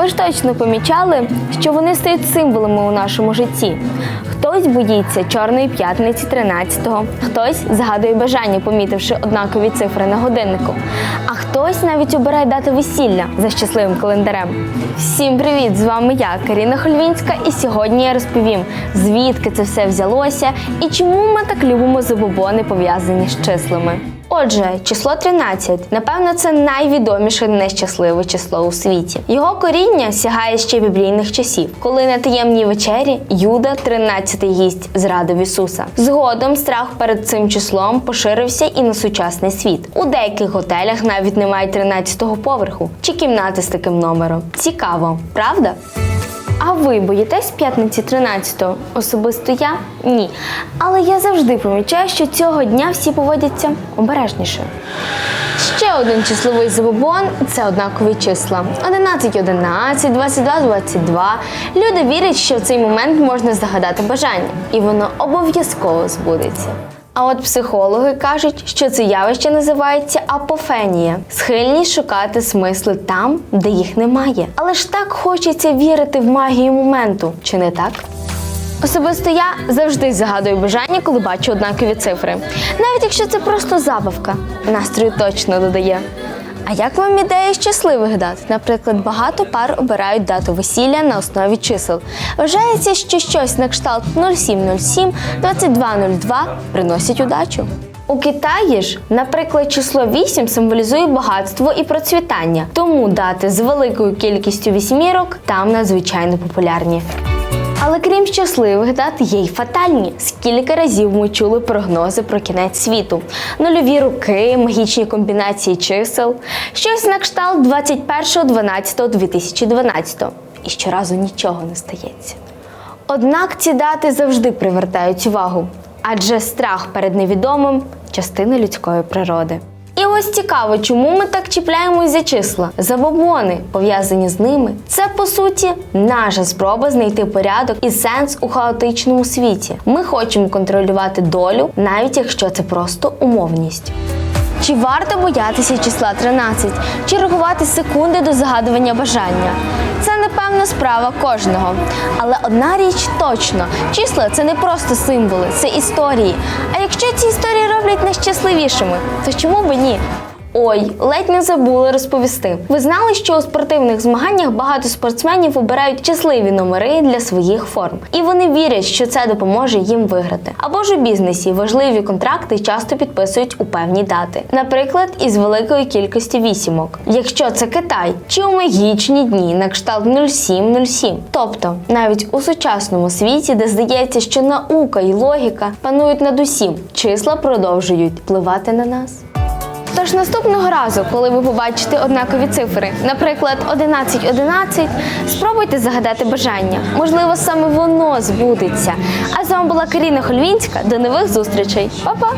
Ви ж точно помічали, що вони стають символами у нашому житті. Хтось боїться Чорної п'ятниці 13-го, хтось згадує бажання, помітивши однакові цифри на годиннику, а хтось навіть обирає дати весілля за щасливим календарем. Всім привіт! З вами я, Каріна Хольвінська, і сьогодні я розповім, звідки це все взялося і чому ми так любимо забобони, пов'язані з числами. Отже, число 13, напевно, це найвідоміше нещасливе число у світі. Його коріння сягає ще біблійних часів, коли на таємній вечері Юда, 13-й гість, зрадив Ісуса. Згодом страх перед цим числом поширився і на сучасний світ. У деяких готелях навіть немає 13-го поверху чи кімнати з таким номером. Цікаво, правда? А ви боїтесь п'ятниці 13-го? Особисто я ні. Але я завжди помічаю, що цього дня всі поводяться обережніше. Ще один числовий забобон це однакові числа: 11, 11, 22, 22. Люди вірять, що в цей момент можна загадати бажання, і воно обов'язково збудеться. А от психологи кажуть, що це явище називається апофенія, схильність шукати смисли там, де їх немає. Але ж так хочеться вірити в магію моменту, чи не так? Особисто я завжди загадую бажання, коли бачу однакові цифри. Навіть якщо це просто забавка, настрою точно додає. А як вам ідея щасливих дат? Наприклад, багато пар обирають дату весілля на основі чисел. Вважається, що щось на кшталт 0707, 2202 приносить удачу. У Китаї ж, наприклад, число 8 символізує багатство і процвітання, тому дати з великою кількістю вісьмірок там надзвичайно популярні. Але крім щасливих дат, є й фатальні. Скільки разів ми чули прогнози про кінець світу, нульові роки, магічні комбінації чисел, щось на кшталт 21.12.2012. І щоразу нічого не стається. Однак ці дати завжди привертають увагу, адже страх перед невідомим частина людської природи. І ось цікаво, чому ми так чіпляємось за числа. Забобони, пов'язані з ними, це по суті наша спроба знайти порядок і сенс у хаотичному світі. Ми хочемо контролювати долю, навіть якщо це просто умовність. Чи варто боятися числа 13? Чи рахувати секунди до загадування бажання? Це напевно справа кожного. Але одна річ точно: числа це не просто символи, це історії. А якщо ці історії роблять найщасливішими, то чому б ні? Ой, ледь не забули розповісти. Ви знали, що у спортивних змаганнях багато спортсменів обирають щасливі номери для своїх форм, і вони вірять, що це допоможе їм виграти. Або ж у бізнесі важливі контракти часто підписують у певні дати, наприклад, із великої кількості вісімок. Якщо це Китай чи у магічні дні на кшталт 0707. Тобто, навіть у сучасному світі, де здається, що наука і логіка панують над усім, числа продовжують впливати на нас. Тож наступного разу, коли ви побачите однакові цифри, наприклад, 11.11, спробуйте загадати бажання. Можливо, саме воно збудеться. А з вами була Каріна Хольвінська. До нових зустрічей. Па-па!